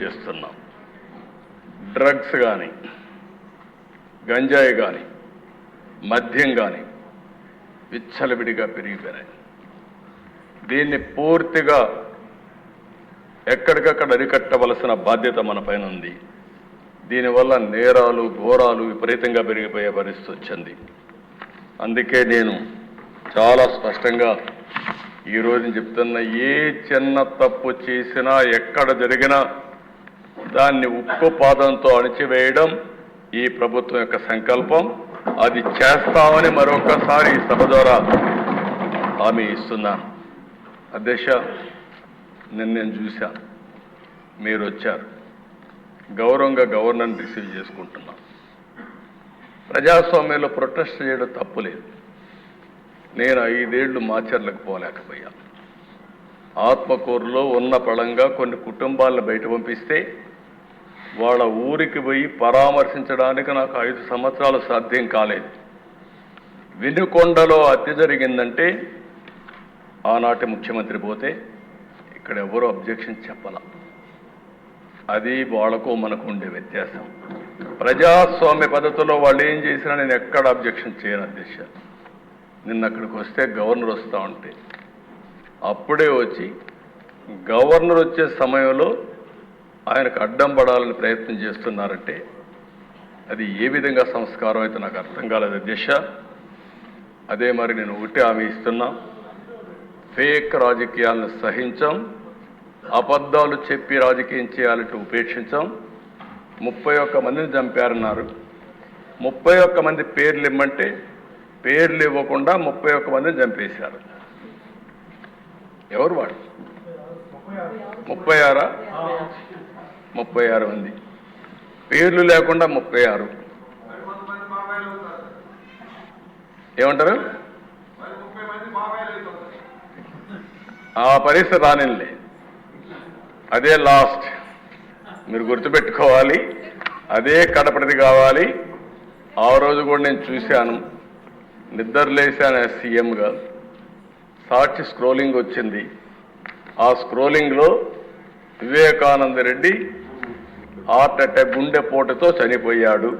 చేస్తున్నాం. డ్రగ్స్ కానీ గంజాయి కానీ మద్యం కానీ విచ్చలవిడిగా పెరిగిపోయినాయి. దీన్ని పూర్తిగా ఎక్కడికక్కడ అరికట్టవలసిన బాధ్యత మన పైన ఉంది. దీనివల్ల నేరాలు ఘోరాలు విపరీతంగా పెరిగిపోయే పరిస్థితి వచ్చింది. అందుకే నేను చాలా స్పష్టంగా ఈరోజు చెప్తున్న ఏ చిన్న తప్పు చేసినా ఎక్కడ జరిగినా దాన్ని ఉక్కు పాదంతో అణిచివేయడం ఈ ప్రభుత్వం యొక్క సంకల్పం. అది చేస్తామని మరొకసారి ఈ సభ ద్వారా హామీ ఇస్తున్నాను. అధ్యక్ష నిన్న నేను చూశా. మీరు వచ్చారు. గౌరవంగా గవర్నర్ని రిసీవ్ చేసుకుంటున్నాం. ప్రజాస్వామ్యంలో ప్రొటెస్ట్ చేయడం తప్పులేదు నేను ఐదేళ్ళు మాచర్లకు పోలేకపోయాను. ఆత్మకూరులో ఉన్న పళంగా కొన్ని కుటుంబాలను బయట పంపిస్తే వాళ్ళ ఊరికి పోయి పరామర్శించడానికి నాకు ఐదు సంవత్సరాలు సాధ్యం కాలేదు. వినుకొండలో హత్య జరిగిందంటే ఆనాటి ముఖ్యమంత్రి పోతే ఇక్కడ ఎవరు అబ్జెక్షన్ చెప్పాల. అది వాళ్ళకు మనకు ఉండే వ్యత్యాసం. ప్రజాస్వామ్య పద్ధతిలో వాళ్ళు ఏం చేసినా నేను ఎక్కడ అబ్జెక్షన్ చేయను అధ్యక్ష. నిన్న అక్కడికి వస్తే గవర్నర్ వస్తూ ఉంటే. అప్పుడే వచ్చి గవర్నర్ వచ్చే సమయంలో ఆయనకు అడ్డం పడాలని ప్రయత్నం చేస్తున్నారంటే అది ఏ విధంగా సంస్కారం అయితే నాకు అర్థం కాలేదు అధ్యక్ష. అదే మరి నేను ఒకటి హామీ ఇస్తున్నా. ఫేక్ రాజకీయాలను సహించాం. అబద్ధాలు చెప్పి రాజకీయం చేయాలంటే ఉపేక్షించాం. ముప్పై ఒక్క మందిని చంపారన్నారు. ముప్పై ఒక్క మంది పేర్లు ఇమ్మంటే పేర్లు ఇవ్వకుండా ముప్పై ఒక్క మందిని చంపేశారు. ఎవరు వాళ్ళు ముప్పై ఆరా? ముప్పై ఆరు మంది పేర్లు లేకుండా ముప్పై ఆరు. ఏమంటారు? ఆ పరిస్థితి రానిలే అదే లాస్ట్. మీరు గుర్తుపెట్టుకోవాలి. అదే కడపటిది కావాలి. ఆ రోజు కూడా నేను చూశాను. నిద్రలేశాను సీఎంగా. సాక్షి స్క్రోలింగ్ వచ్చింది. ఆ స్క్రోలింగ్లో వివేకానంద రెడ్డి హార్ట్ అటాక్ గుండెపోటుతో చనిపోయాడు.